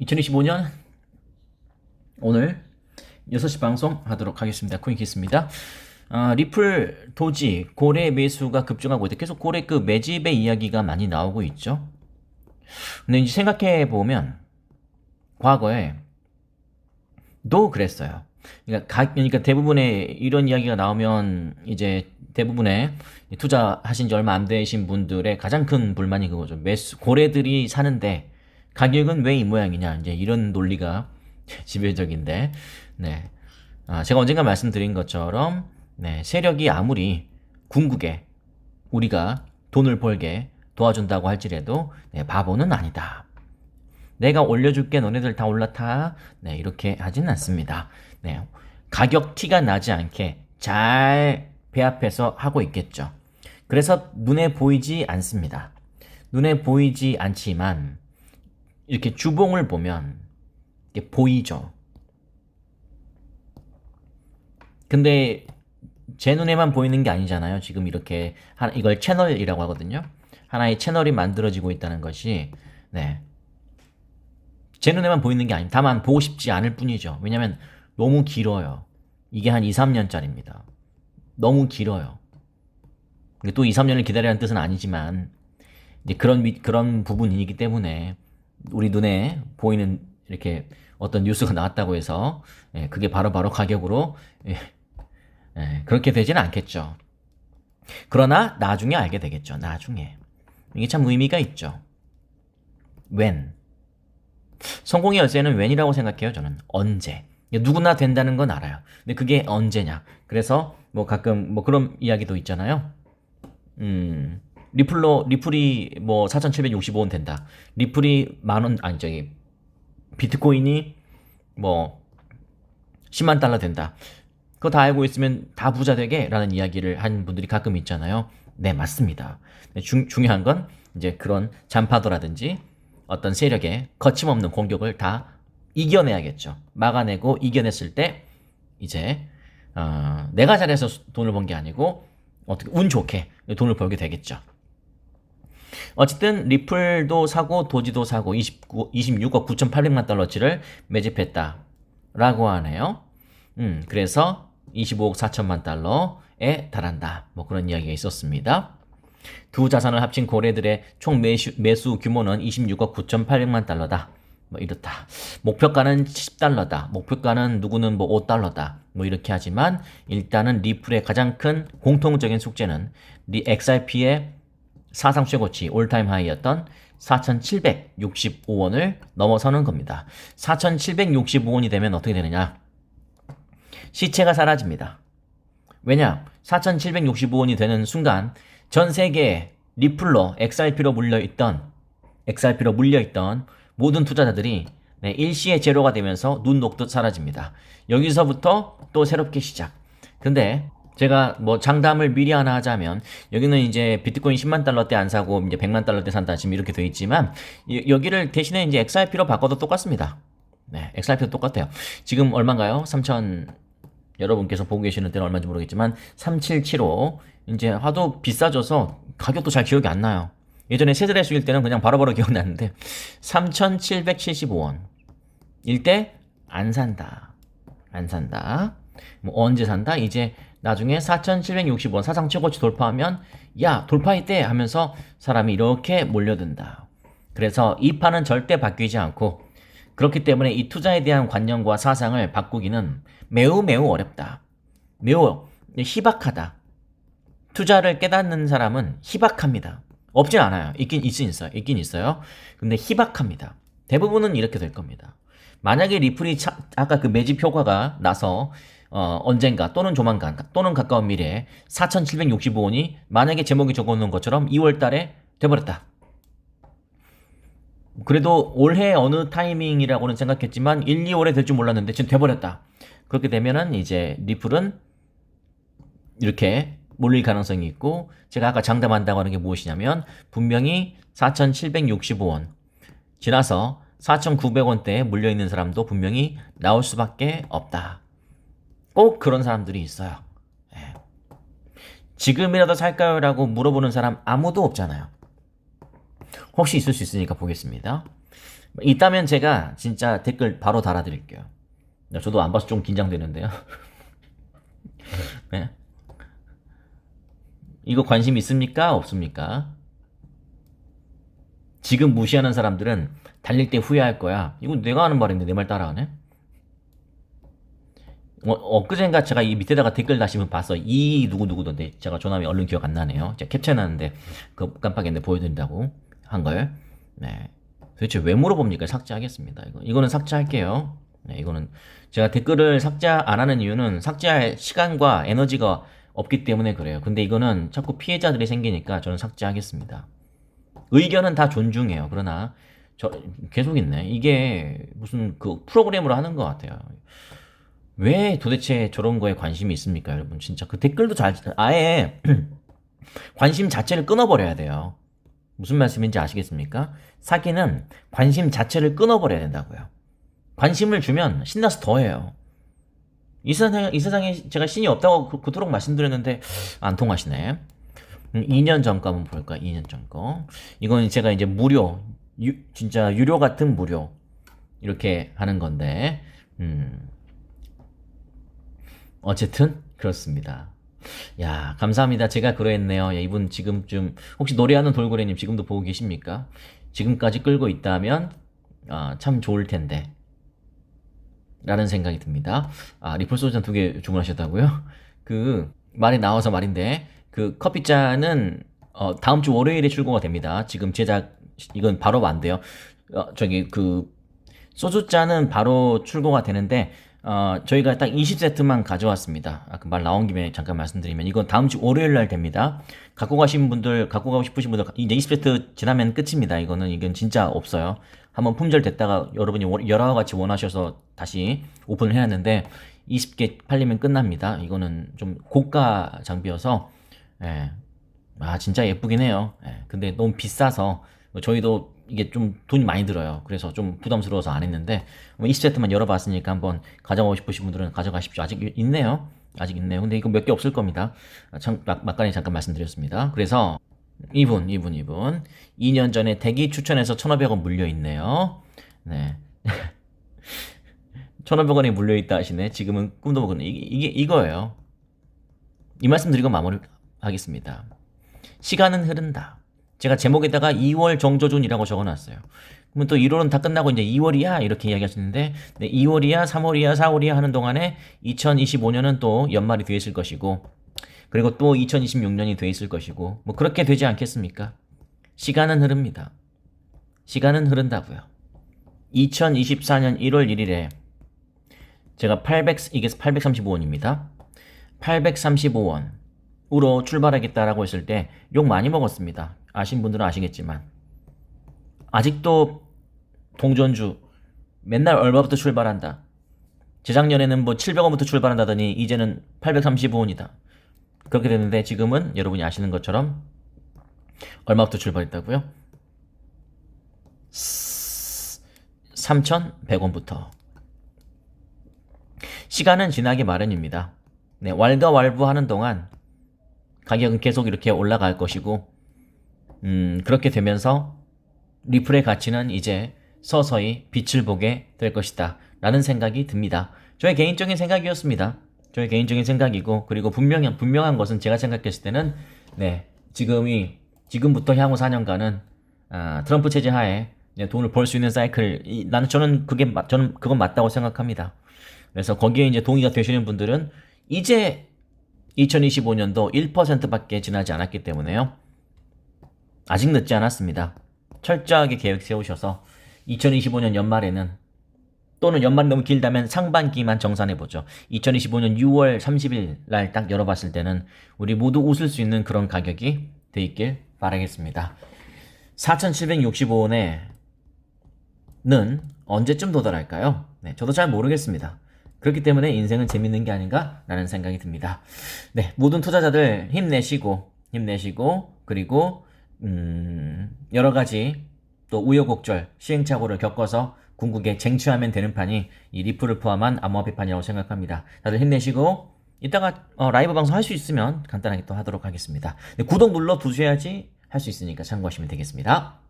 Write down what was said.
2025년 오늘 6시 방송 하도록 하겠습니다. 코인키스입니다. 아, 리플, 도지, 고래 매수가 급증하고 있다. 계속 고래 그 매집의 이야기가 많이 나오고 있죠. 근데 이제 생각해 보면 과거에 도 그랬어요. 그러니까, 가, 그러니까 대부분의 이런 이야기가 나오면 이제 대부분의 투자하신 지 얼마 안 되신 분들의 가장 큰 불만이 그거죠. 매수 고래들이 사는데 가격은 왜 이 모양이냐 이제 이런 논리가 지배적인데 네. 아, 제가 언젠가 말씀드린 것처럼 네, 세력이 아무리 궁극에 우리가 돈을 벌게 도와준다고 할지라도 네, 바보는 아니다. 내가 올려줄게 너네들 다 올라타. 네, 이렇게 하진 않습니다. 네, 가격 티가 나지 않게 잘 배합해서 하고 있겠죠. 그래서 눈에 보이지 않습니다. 눈에 보이지 않지만 이렇게 주봉을 보면 이게 보이죠. 근데 제 눈에만 보이는 게 아니잖아요. 지금 이렇게 하- 이걸 채널이라고 하거든요. 하나의 채널이 만들어지고 있다는 것이 네. 제 눈에만 보이는 게 아니 다만 보고 싶지 않을 뿐이죠. 왜냐면 너무 길어요. 이게 한 2, 3년짜리입니다. 너무 길어요. 또 2, 3년을 기다리라는 뜻은 아니지만 그런 미- 그런 부분이기 때문에 우리 눈에 보이는 이렇게 어떤 뉴스가 나왔다고 해서 예, 그게 바로 바로 가격으로 예, 예, 그렇게 되지는 않겠죠. 그러나 나중에 알게 되겠죠. 나중에 이게 참 의미가 있죠. when 성공의 열쇠는 when이라고 생각해요. 저는 언제 누구나 된다는 건 알아요. 근데 그게 언제냐? 그래서 뭐 가끔 뭐 그런 이야기도 있잖아요. 음, 리플로 리플이 뭐 4,765원 된다. 리플이 만 원 아니 저기 비트코인이 뭐 10만 달러 된다. 그거 다 알고 있으면 다 부자 되게라는 이야기를 한 분들이 가끔 있잖아요. 네, 맞습니다. 네, 중, 중요한 건 이제 그런 잔파도라든지 어떤 세력의 거침없는 공격을 다 이겨내야겠죠. 막아내고 이겨냈을 때 이제 어, 내가 잘해서 수- 돈을 번 게 아니고 어떻게 운 좋게 돈을 벌게 되겠죠. 어쨌든 리플도 사고 도지도 사고 29, 26억 9,800만 달러치를 매집했다 라고 하네요. 음, 그래서 25억 4천만 달러에 달한다. 뭐 그런 이야기가 있었습니다. 두 자산을 합친 고래들의 총 매수, 매수 규모는 26억 9,800만 달러다. 뭐 이렇다. 목표가는 10달러다. 목표가는 누구는 뭐 5달러다. 뭐 이렇게 하지만 일단은 리플의 가장 큰 공통적인 숙제는 리 XRP의 사상 최고치 올타임 하이였던 4,765원을 넘어서는 겁니다. 4,765원이 되면 어떻게 되느냐? 시체가 사라집니다. 왜냐? 4,765원이 되는 순간 전 세계 리플로 XRP로 물려있던 XRP로 물려있던 모든 투자자들이 네, 일시에 제로가 되면서 눈 녹듯 사라집니다. 여기서부터 또 새롭게 시작. 근데 제가 뭐 장담을 미리 하나 하자면 여기는 이제 비트코인 10만 달러 때안 사고 이제 100만 달러 때 산다 지금 이렇게 돼 있지만 이- 여기를 대신에 이제 XRP로 바꿔도 똑같습니다. 네, XRP도 똑같아요. 지금 얼마인가요? 3천 여러분께서 보고 계시는 때는 얼마인지 모르겠지만 3775 이제 하도 비싸져서 가격도 잘 기억이 안 나요. 예전에 세드레스일 때는 그냥 바로바로 기억나는데 3,775원 일 때 안 산다. 안 산다. 뭐 언제 산다? 이제 나중에 4,760원 사상 최고치 돌파하면 야 돌파했대 하면서 사람이 이렇게 몰려든다. 그래서 이 판은 절대 바뀌지 않고 그렇기 때문에 이 투자에 대한 관념과 사상을 바꾸기는 매우 매우 어렵다. 매우 희박하다. 투자를 깨닫는 사람은 희박합니다. 없진 않아요. 있긴 있긴 있어요. 있긴 있어요. 근데 희박합니다. 대부분은 이렇게 될 겁니다. 만약에 리플이 차- 아까 그 매집 효과가 나서 어, 언젠가 또는 조만간 또는 가까운 미래에 4,765원이 만약에 제목이 적어놓은 것처럼 2월 달에 돼버렸다. 그래도 올해 어느 타이밍이라고는 생각했지만 1, 2월에 될 줄 몰랐는데 지금 돼버렸다. 그렇게 되면은 이제 리플은 이렇게 몰릴 가능성이 있고 제가 아까 장담한다고 하는 게 무엇이냐면 분명히 4,765원 지나서 4,900원대에 물려 있는 사람도 분명히 나올 수밖에 없다. 꼭 그런 사람들이 있어요. 예. 지금이라도 살까요? 라고 물어보는 사람 아무도 없잖아요. 혹시 있을 수 있으니까 보겠습니다. 있다면 제가 진짜 댓글 바로 달아드릴게요. 네, 저도 안 봐서 좀 긴장되는데요. 네. 이거 관심 있습니까? 없습니까? 지금 무시하는 사람들은 달릴 때 후회할 거야. 이건 내가 하는 말인데 내 말 따라하네? 어, 엊그젠가 제가 이 밑에다가 댓글 다시면 봤어. 이 누구누구던데 제가 조남이 얼른 기억 안 나네요. 제가 캡처해놨는데 그 깜빡했는데 보여드린다고 한 걸. 네. 도대체 왜 물어봅니까? 삭제하겠습니다. 이거 이거는 삭제할게요. 네, 이거는 제가 댓글을 삭제 안 하는 이유는 삭제할 시간과 에너지가 없기 때문에 그래요. 근데 이거는 자꾸 피해자들이 생기니까 저는 삭제하겠습니다. 의견은 다 존중해요. 그러나 저 계속 있네. 이게 무슨 그 프로그램으로 하는 것 같아요. 왜 도대체 저런 거에 관심이 있습니까, 여러분? 진짜 그 댓글도 잘 아예 관심 자체를 끊어버려야 돼요. 무슨 말씀인지 아시겠습니까? 사기는 관심 자체를 끊어버려야 된다고요. 관심을 주면 신나서 더해요. 이 세상에, 이 세상에 제가 신이 없다고 그, 그토록 말씀드렸는데 안 통하시네. 음, 2년 전 거 한번 볼까? 2년 전 거. 이건 제가 이제 무료, 유, 진짜 유료 같은 무료 이렇게 하는 건데, 음, 어쨌든 그렇습니다. 야 감사합니다. 제가 그러했네요. 야, 이분 지금쯤 혹시 노래하는 돌고래님 지금도 보고 계십니까? 지금까지 끌고 있다면 아, 참 좋을 텐데. 라는 생각이 듭니다. 아, 리플 소주잔 두개 주문하셨다고요? 그 말이 나와서 말인데 그 커피잔은 어, 다음 주 월요일에 출고가 됩니다. 지금 제작 이건 바로 안 돼요. 어, 저기 그 소주잔은 바로 출고가 되는데 어, 저희가 딱 20세트만 가져왔습니다. 아까 말 나온 김에 잠깐 말씀드리면 이건 다음 주 월요일 날 됩니다. 갖고 가신 분들, 갖고 가고 싶으신 분들 이제 20세트 지나면 끝입니다. 이거는 이건 진짜 없어요. 한번 품절 됐다가 여러분이 원- 여러 가지 원하셔서 다시 오픈을 해놨는데 20개 팔리면 끝납니다. 이거는 좀 고가 장비여서 예. 아 진짜 예쁘긴 해요. 예. 근데 너무 비싸서 저희도 이게 좀 돈이 많이 들어요. 그래서 좀 부담스러워서 안 했는데 20세트만 열어봤으니까 한번 가져가고 싶으신 분들은 가져가십시오. 아직 있네요. 아직 있네요. 근데 이거 몇 개 없을 겁니다. 아, 참, 막, 막간에 잠깐 말씀드렸습니다. 그래서 이분, 이분, 이분 2년 전에 대기 추천해서 1,500원 물려 있네요. 네. 1,500원이 물려 있다 하시네. 지금은 꿈도 못 꾸는 이게, 이게 이거예요. 이 말씀 드리고 마무리하겠습니다. 시간은 흐른다. 제가 제목에다가 2월 정조준이라고 적어놨어요. 그러면 또 1월은 다 끝나고 이제 2월이야 이렇게 이야기하시는데 네, 2월이야, 3월이야, 4월이야 하는 동안에 2025년은 또 연말이 돼 있을 것이고 그리고 또 2026년이 돼 있을 것이고 뭐 그렇게 되지 않겠습니까? 시간은 흐릅니다. 시간은 흐른다고요. 2024년 1월 1일에 제가 800 이게 835원입니다. 835원으로 출발하겠다라고 했을 때 욕 많이 먹었습니다. 아신 분들은 아시겠지만 아직도 동전주 맨날 얼마부터 출발한다. 재작년에는 뭐 700원부터 출발한다더니 이제는 835원이다. 그렇게 됐는데 지금은 여러분이 아시는 것처럼 얼마부터 출발했다고요? 3,100원부터. 시간은 지나기 마련입니다. 네, 왈가왈부하는 동안 가격은 계속 이렇게 올라갈 것이고, 음, 그렇게 되면서 리플의 가치는 이제 서서히 빛을 보게 될 것이다. 라는 생각이 듭니다. 저의 개인적인 생각이었습니다. 저의 개인적인 생각이고, 그리고 분명한, 분명한 것은 제가 생각했을 때는, 네, 지금이, 지금부터 향후 4년간은, 아, 트럼프 체제 하에 네, 돈을 벌 수 있는 사이클, 이, 나는 저는 그게, 맞- 저는 그건 맞다고 생각합니다. 그래서 거기에 이제 동의가 되시는 분들은 이제 2025년도 1%밖에 지나지 않았기 때문에요. 아직 늦지 않았습니다. 철저하게 계획 세우셔서 2025년 연말에는 또는 연말이 너무 길다면 상반기만 정산해 보죠. 2025년 6월 30일 날 딱 열어봤을 때는 우리 모두 웃을 수 있는 그런 가격이 돼 있길 바라겠습니다. 4,765원에 는 언제쯤 도달할까요? 네, 저도 잘 모르겠습니다. 그렇기 때문에 인생은 재밌는 게 아닌가라는 생각이 듭니다. 네, 모든 투자자들 힘내시고 힘내시고 그리고 음, 여러 가지 또 우여곡절 시행착오를 겪어서 궁극에 쟁취하면 되는 판이 이 리플을 포함한 암호화폐 판이라고 생각합니다. 다들 힘내시고 이따가 어, 라이브 방송 할 수 있으면 간단하게 또 하도록 하겠습니다. 네, 구독 눌러 두셔야지 할 수 있으니까 참고하시면 되겠습니다.